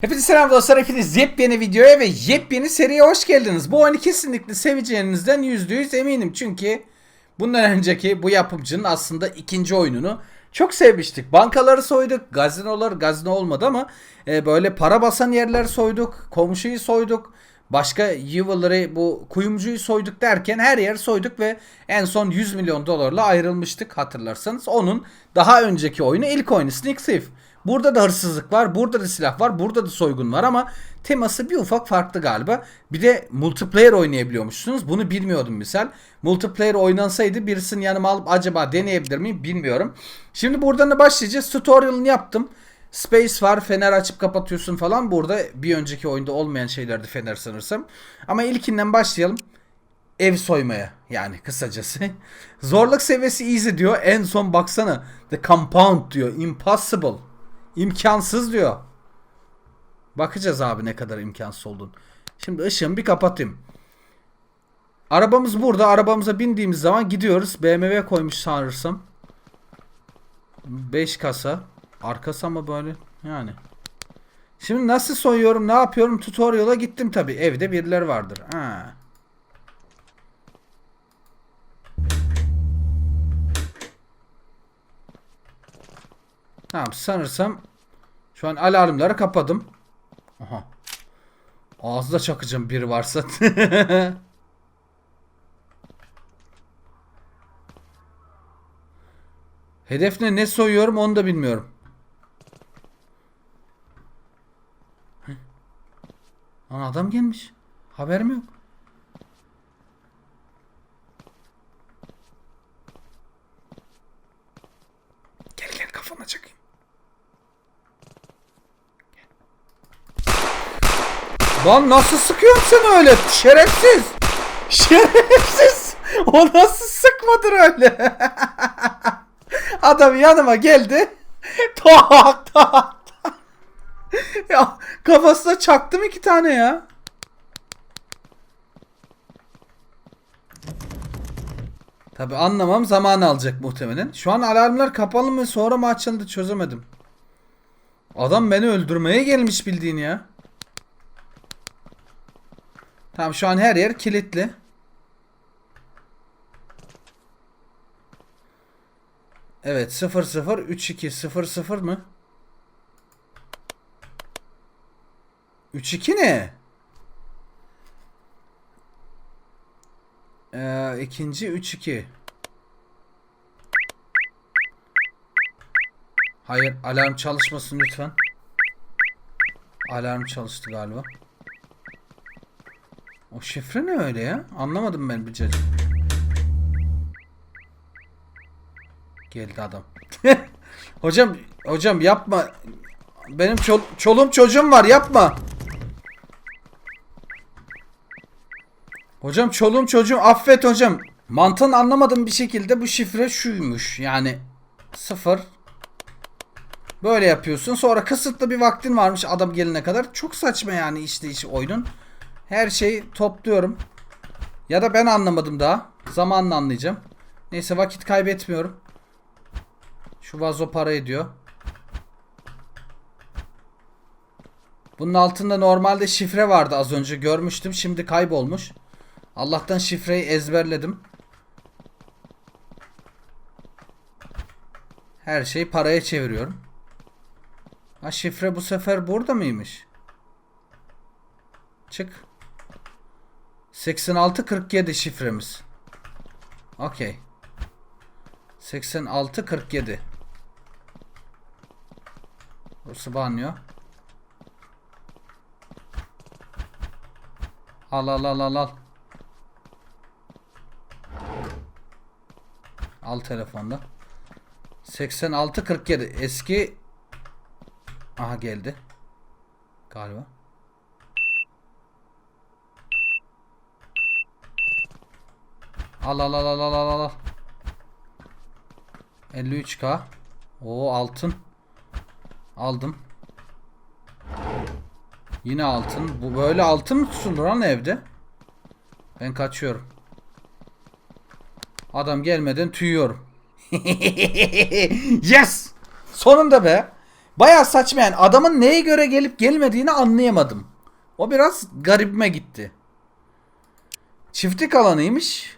Hepinize selam dostlar. Hepiniz yepyeni videoya ve yepyeni seriye hoş geldiniz. Bu oyunu kesinlikle seveceğinizden %100 eminim. Çünkü bundan önceki bu yapımcının aslında ikinci oyununu çok sevmiştik. Bankaları soyduk, gazinolar gazino olmadı ama e, böyle para basan yerler soyduk, komşuyu soyduk. Başka Yuvaları bu kuyumcuyu soyduk derken her yer soyduk ve en son 100 milyon dolarla ayrılmıştık hatırlarsanız. Onun daha önceki oyunu ilk oyunu Sneak Thief. Burada da hırsızlık var, burada da silah var, burada da soygun var ama teması bir ufak farklı galiba. Bir de multiplayer oynayabiliyormuşsunuz. Bunu bilmiyordum misal. Multiplayer oynansaydı birisini yanıma alıp acaba deneyebilir miyim bilmiyorum. Şimdi buradan da başlayacağız. Tutorial'ını yaptım. Space var, fener açıp kapatıyorsun falan. Burada bir önceki oyunda olmayan şeylerdi fener sanırsam. Ama ilkinden başlayalım ev soymaya yani kısacası. Zorluk seviyesi easy diyor. En son baksana. The compound diyor. Impossible. İmkansız diyor. Bakacağız abi ne kadar imkansız olduğunu. Şimdi ışığımı bir kapatayım. Arabamız burada. Arabamıza bindiğimiz zaman gidiyoruz. BMW koymuş sanırsam. 5 kasa. Arkası ama böyle yani. Şimdi nasıl soyuyorum ne yapıyorum tutorial'a gittim tabi. Evde birileri vardır. Ha. Tamam sanırsam şu an alarmları kapadım. Aha. Ağızda çakacağım biri varsa. Hedef ne? Ne soyuyorum onu da bilmiyorum. Lan adam gelmiş. Haberim yok. Gel gel kafana çakayım. Lan nasıl sıkıyorsun sen öyle? Şerefsiz. Şerefsiz. O nasıl sıkmadır öyle? Adam yanıma geldi. Tak tak tak. Ya kafasına çaktım iki tane ya. Tabi anlamam zaman alacak muhtemelen. Şu an alarmlar kapalı mı sonra mı açıldı çözemedim. Adam beni öldürmeye gelmiş bildiğin ya. Tamam şu an her yer kilitli. Evet 0 0 3 2 0 0 mı? 3 2 ne? Ee, ikinci 3 2. Hayır alarm çalışmasın lütfen. Alarm çalıştı galiba. O şifre ne öyle ya? Anlamadım ben bir cacık. Geldi adam. hocam, hocam yapma. Benim çol çolum çocuğum var yapma. Hocam çoluğum çocuğum affet hocam. Mantığını anlamadım bir şekilde bu şifre şuymuş. Yani sıfır. Böyle yapıyorsun. Sonra kısıtlı bir vaktin varmış adam gelene kadar. Çok saçma yani işte iş oyunun. Her şeyi topluyorum. Ya da ben anlamadım daha. Zamanla anlayacağım. Neyse vakit kaybetmiyorum. Şu vazo para ediyor. Bunun altında normalde şifre vardı az önce görmüştüm. Şimdi kaybolmuş. Allah'tan şifreyi ezberledim. Her şeyi paraya çeviriyorum. Ha şifre bu sefer burada mıymış? Çık. 8647 şifremiz. Okey. 8647. Burası banyo. Al al al al al. Al telefonda. 8647 eski Aha geldi. Galiba. Al al al al al al al. 53k. O altın. Aldım. Yine altın. Bu böyle altın mı tutulur lan evde? Ben kaçıyorum. Adam gelmeden tüyüyorum. yes! Sonunda be. Baya saçma yani. Adamın neye göre gelip gelmediğini anlayamadım. O biraz garibime gitti. Çiftlik alanıymış.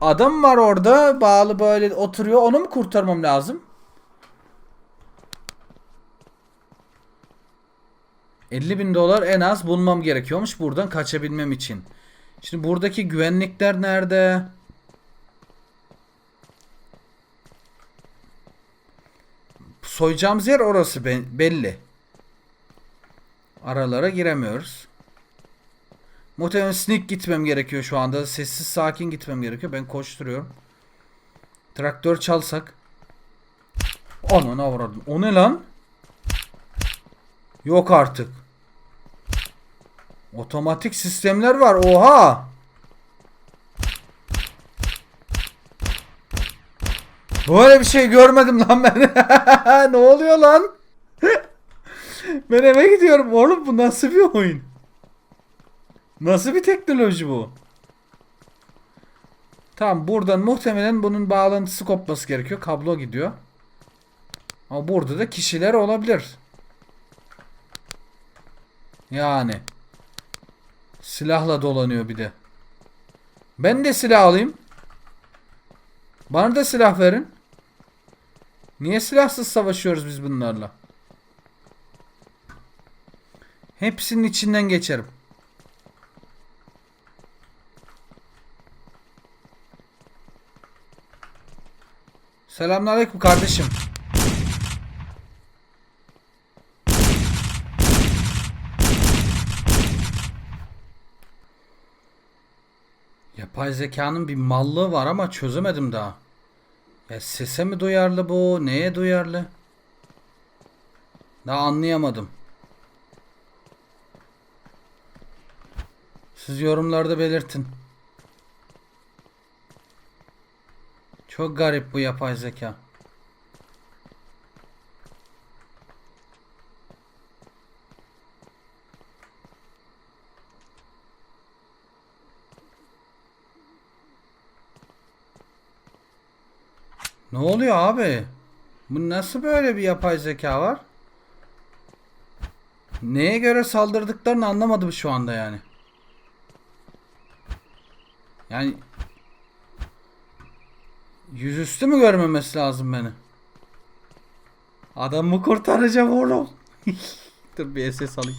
Adam var orada bağlı böyle oturuyor. Onu mu kurtarmam lazım? 50 bin dolar en az bulmam gerekiyormuş buradan kaçabilmem için. Şimdi buradaki güvenlikler nerede? Soyacağımız yer orası be- belli. Aralara giremiyoruz. Muhtemelen sneak gitmem gerekiyor şu anda. Sessiz sakin gitmem gerekiyor. Ben koşturuyorum. Traktör çalsak. Ananı avradım. O ne lan? Yok artık. Otomatik sistemler var. Oha! Böyle bir şey görmedim lan ben. ne oluyor lan? ben eve gidiyorum. Oğlum bu nasıl bir oyun? Nasıl bir teknoloji bu? Tamam buradan muhtemelen bunun bağlantısı kopması gerekiyor. Kablo gidiyor. Ama burada da kişiler olabilir. Yani. Silahla dolanıyor bir de. Ben de silah alayım. Bana da silah verin. Niye silahsız savaşıyoruz biz bunlarla? Hepsinin içinden geçerim. Selamünaleyküm kardeşim. Yapay zekanın bir mallığı var ama çözemedim daha. Ya sese mi duyarlı bu? Neye duyarlı? Daha anlayamadım. Siz yorumlarda belirtin. Çok garip bu yapay zeka. Ne oluyor abi? Bu nasıl böyle bir yapay zeka var? Neye göre saldırdıklarını anlamadım şu anda yani. Yani yüzüstü mü görmemesi lazım beni? Adamı kurtaracağım oğlum. Dur bir SS alayım.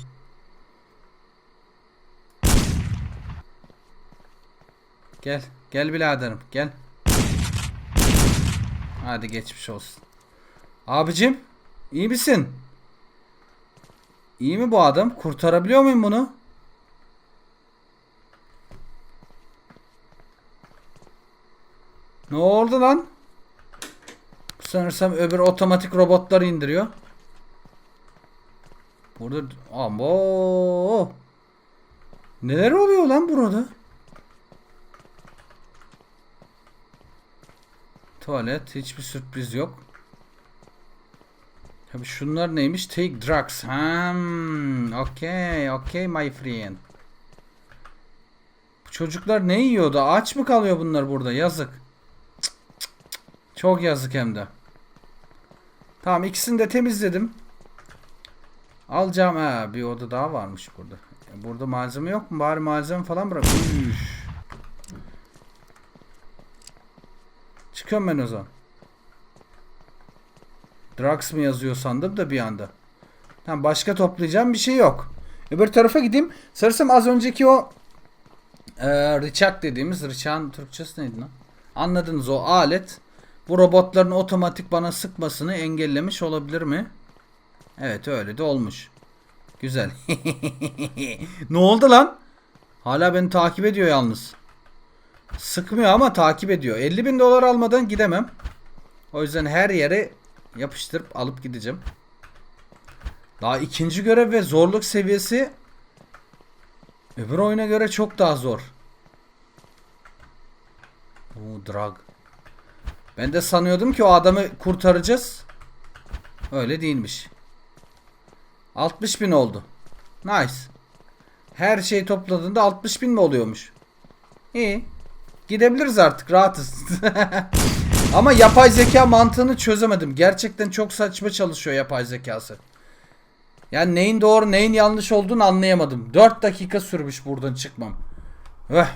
Gel. Gel biraderim. Gel. Hadi geçmiş olsun. Abicim iyi misin? İyi mi bu adam? Kurtarabiliyor muyum bunu? Ne oldu lan? Sanırsam öbür otomatik robotları indiriyor. Burada amo. Neler oluyor lan burada? Tuvalet. Hiçbir sürpriz yok. Tabi şunlar neymiş? Take drugs. Hmm, okay, okay my friend. Bu çocuklar ne yiyordu? Aç mı kalıyor bunlar burada? Yazık. Çok yazık hem de. Tamam ikisini de temizledim. Alacağım. Ha, bir oda daha varmış burada. Burada malzeme yok mu? Bari malzeme falan bırak. Üf. Çıkıyorum ben o zaman. Drugs mı yazıyor sandım da bir anda. Tamam başka toplayacağım bir şey yok. Öbür tarafa gideyim. Sanırsam az önceki o e, Richak dediğimiz Richak'ın Türkçesi neydi lan? Anladınız o alet. Bu robotların otomatik bana sıkmasını engellemiş olabilir mi? Evet öyle de olmuş. Güzel. ne oldu lan? Hala beni takip ediyor yalnız. Sıkmıyor ama takip ediyor. 50 bin dolar almadan gidemem. O yüzden her yere yapıştırıp alıp gideceğim. Daha ikinci görev ve zorluk seviyesi öbür oyuna göre çok daha zor. Bu drag. Ben de sanıyordum ki o adamı kurtaracağız. Öyle değilmiş. 60 bin oldu. Nice. Her şey topladığında 60 bin mi oluyormuş? İyi. Gidebiliriz artık rahatız. Ama yapay zeka mantığını çözemedim. Gerçekten çok saçma çalışıyor yapay zekası. Yani neyin doğru neyin yanlış olduğunu anlayamadım. 4 dakika sürmüş buradan çıkmam. Öh.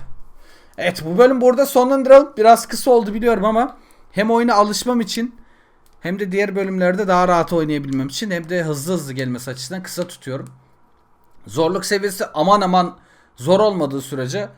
Evet bu bölüm burada sonlandıralım. Biraz kısa oldu biliyorum ama hem oyuna alışmam için hem de diğer bölümlerde daha rahat oynayabilmem için hem de hızlı hızlı gelmesi açısından kısa tutuyorum. Zorluk seviyesi aman aman zor olmadığı sürece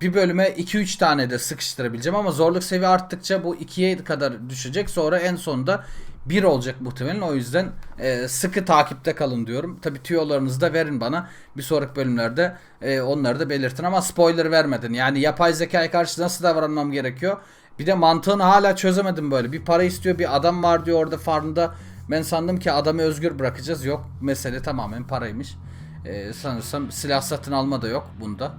bir bölüme 2-3 tane de sıkıştırabileceğim ama zorluk seviye arttıkça bu 2'ye kadar düşecek. Sonra en sonunda 1 olacak muhtemelen. O yüzden e, sıkı takipte kalın diyorum. Tabi tüyolarınızı da verin bana. Bir sonraki bölümlerde e, onları da belirtin ama spoiler vermedin. Yani yapay zekaya karşı nasıl davranmam gerekiyor? Bir de mantığını hala çözemedim böyle. Bir para istiyor bir adam var diyor orada farmda. Ben sandım ki adamı özgür bırakacağız. Yok mesele tamamen paraymış. Ee, sanırsam silah satın alma da yok bunda.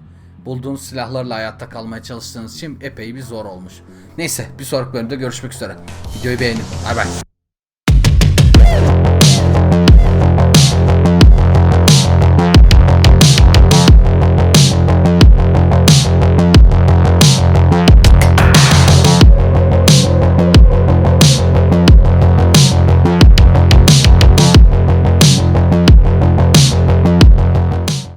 Bulduğunuz silahlarla hayatta kalmaya çalıştığınız için epey bir zor olmuş. Neyse bir sonraki bölümde görüşmek üzere. Videoyu beğenin. Bay bay.